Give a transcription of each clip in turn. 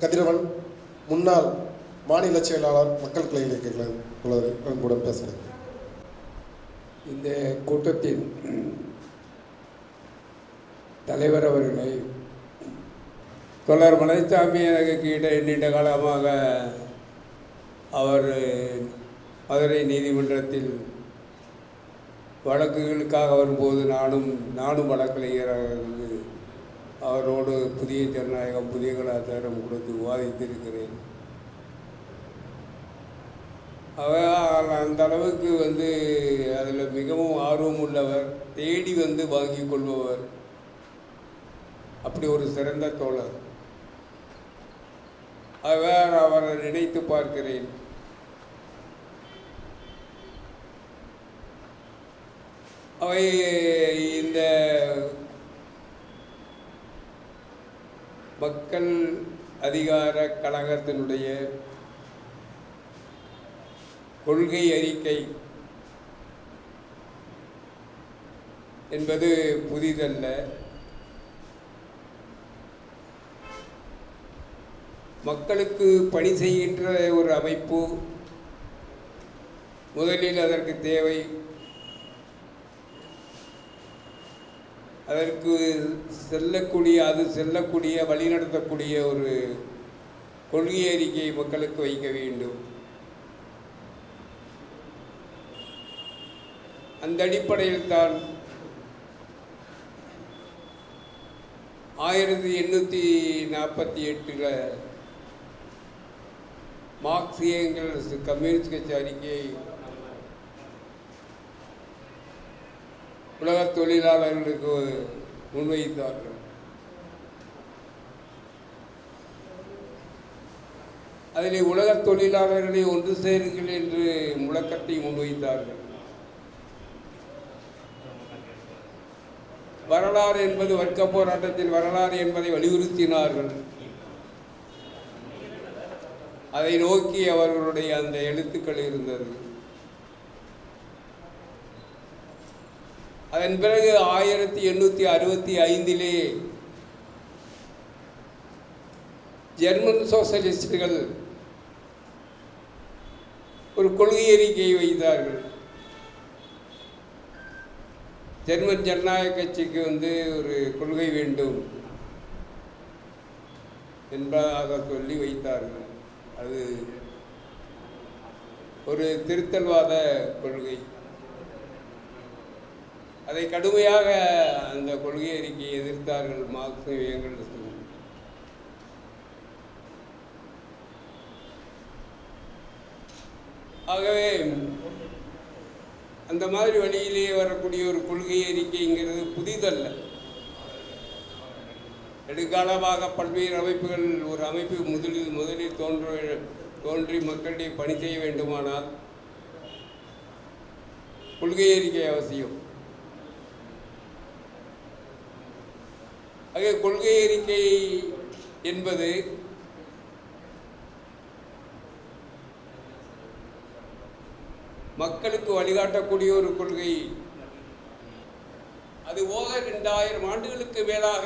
கதிரவன் முன்னாள் மாநில செயலாளர் மக்கள் கிளை இலக்கிய கூட பேசுகிறேன். இந்த கூட்டத்தின் தலைவர் அவர்களை தொடர் மலைச்சாமி எனக்கு கீழே நீண்ட காலமாக அவர் மதுரை நீதிமன்றத்தில் வழக்குகளுக்காக வரும்போது நானும் நானும் வழக்கறிஞராக இருந்து அவரோடு புதிய ஜனநாயகம் புதிய கலாச்சாரம் கொடுத்து விவாதித்திருக்கிறேன். அவர் அந்த அளவுக்கு வந்து அதில் மிகவும் ஆர்வம் உள்ளவர் தேடி வந்து வாங்கி கொள்பவர். அப்படி ஒரு சிறந்த தோழர். அவர் அவரை நினைத்து பார்க்கிறேன். அவை இந்த மக்கள் அதிகார கழகத்தினுடைய கொள்கை அறிக்கை என்பது புதிதல்ல. மக்களுக்கு பணி செய்கின்ற ஒரு அமைப்பு முதலில் அதற்கு தேவை அதற்கு செல்லக்கூடிய அது செல்லக்கூடிய வழிநடத்தக்கூடிய ஒரு கொள்கை அறிக்கையை மக்களுக்கு வைக்க வேண்டும். அந்த அடிப்படையில் தான் ஆயிரத்தி எண்ணூற்றி நாற்பத்தி எட்டில் மார்க்சியங்கள் கம்யூனிஸ்ட் கட்சி அறிக்கையை உலக தொழிலாளர்களுக்கு முன்வைத்தார்கள். அதில் உலக தொழிலாளர்களை ஒன்று சேருங்கள் என்று முழக்கத்தை முன்வைத்தார்கள். வரலாறு என்பது வர்க்க போராட்டத்தில் வரலாறு என்பதை வலியுறுத்தினார்கள். அதை நோக்கி அவர்களுடைய அந்த எழுத்துக்கள் இருந்தது. அதன் பிறகு ஆயிரத்தி எண்ணூற்றி அறுபத்தி ஐந்திலே ஜெர்மன் சோசலிஸ்டுகள் ஒரு கொள்கை அறிக்கையை வைத்தார்கள். ஜெர்மன் ஜனநாயக கட்சிக்கு வந்து ஒரு கொள்கை வேண்டும் என்பதாக சொல்லி வைத்தார்கள். அது ஒரு திருத்தல்வாத கொள்கை. அதை கடுமையாக அந்த கொள்கை அறிக்கையை எதிர்த்தார்கள் மார்க்சும் எங்கல்ஸும் ஆகவே அந்த மாதிரி வழியிலேயே வரக்கூடிய ஒரு கொள்கை அறிக்கைங்கிறது புதிதல்ல. நெடுங்காலமாக பல்வேறு அமைப்புகள் ஒரு அமைப்பு முதலில் முதலில் தோன்ற தோன்றி மக்களிடையே பணி செய்ய வேண்டுமானால் கொள்கை அறிக்கை அவசியம். ஆக கொள்கை அறிக்கை என்பது மக்களுக்கு வழிகாட்டக்கூடிய ஒரு கொள்கை. அது போக ரெண்டாயிரம் ஆண்டுகளுக்கு மேலாக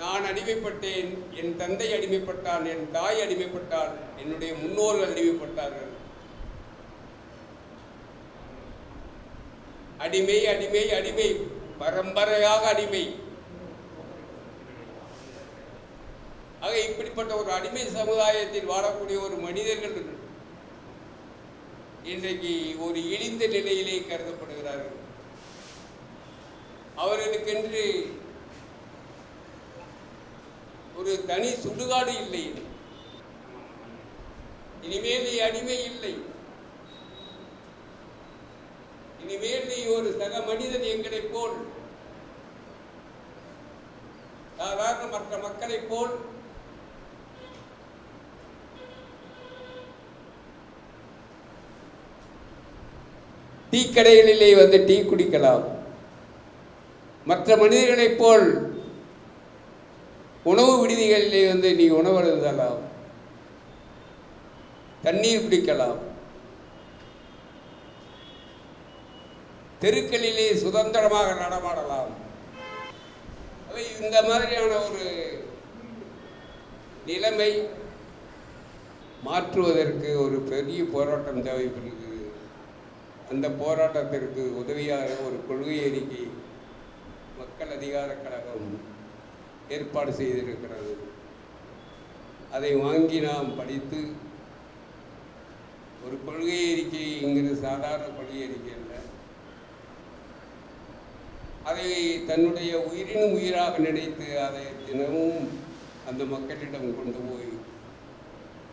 நான் அடிமைப்பட்டேன் என் தந்தை அடிமைப்பட்டான் என் தாய் அடிமைப்பட்டான் என்னுடைய முன்னோர்கள் அடிமைப்பட்டார்கள். அடிமை அடிமை அடிமை. பரம்பரையாக அடிமை. ஆக இப்படிப்பட்ட ஒரு அடிமை சமுதாயத்தில் வாழக்கூடிய ஒரு மனிதர்கள் இன்றைக்கு ஒரு இழிந்த நிலையிலே கருதப்படுகிறார்கள். அவர்களுக்கென்று ஒரு தனி சுடுகாடு இல்லை. இனிமேல் அடிமை இல்லை. இனிமேல் நீ ஒரு சக மனிதன் எங்களைப் போல். சாதாரண மற்ற மக்களைப் போல். டீ கடைகளிலே வந்து டீ குடிக்கலாம். மற்ற மனிதர்களைப் போல். உணவு விடுதிகளிலே வந்து நீ உணவு அருந்தலாம் தண்ணீர் குடிக்கலாம். தெருக்களிலே சுதந்திரமாக நடமாடலாம். இந்த மாதிரியான ஒரு நிலைமை மாற்றுவதற்கு ஒரு பெரிய போராட்டம் தேவைப்படுகிறது அந்த போராட்டத்திற்கு உதவியாக ஒரு கொள்கை அறிக்கை மக்கள் அதிகார கழகம் ஏற்பாடு செய்திருக்கிறது. அதை வாங்கி நாம் படித்து ஒரு கொள்கை அறிக்கை என்கிற சாதாரண கொள்கை அறிக்கை இல்லை அதை தன்னுடைய உயிரினும் உயிராக நினைத்து அதை தினமும் அந்த மக்களிடம் கொண்டு போய்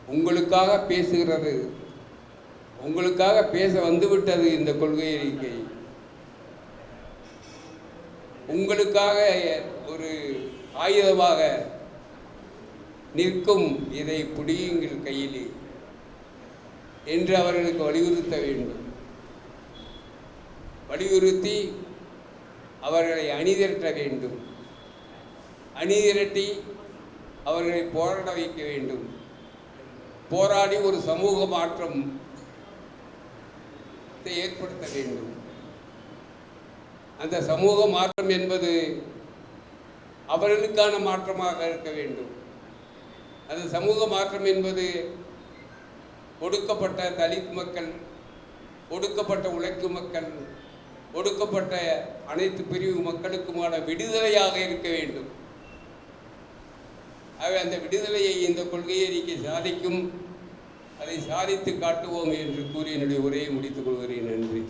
உங்களுக்காக பேசுகிறது உங்களுக்காக பேச வந்துவிட்டது இந்த கொள்கை அறிக்கை. உங்களுக்காக ஒரு ஆயுதமாக நிற்கும் இதை பிடியுங்கள் கையிலே என்று அவர்களுக்கு வலியுறுத்த வேண்டும். வலியுறுத்தி அவர்களை அணிதிரட்ட வேண்டும். அணிதிரட்டி அவர்களை போராட வைக்க வேண்டும். போராடி ஒரு சமூக மாற்றம் ஏற்படுத்த வேண்டும். அந்த சமூக மாற்றம் என்பது அவர்களுக்கான மாற்றமாக இருக்க வேண்டும். அந்த சமூக மாற்றம் என்பது ஒடுக்கப்பட்ட தலித் மக்கள் ஒடுக்கப்பட்ட உழைக்கும் மக்கள் ஒடுக்கப்பட்ட அனைத்து பிரிவு மக்களுக்குமான விடுதலையாக இருக்க வேண்டும். ஆகவே அந்த விடுதலையை இந்த கொள்கையை நீங்கள் சாதிக்கும் அதை சாதித்து காட்டுவோம் என்று கூறி என்னுடைய உரையை முடித்துக் கொள்கிறேன். நன்றி.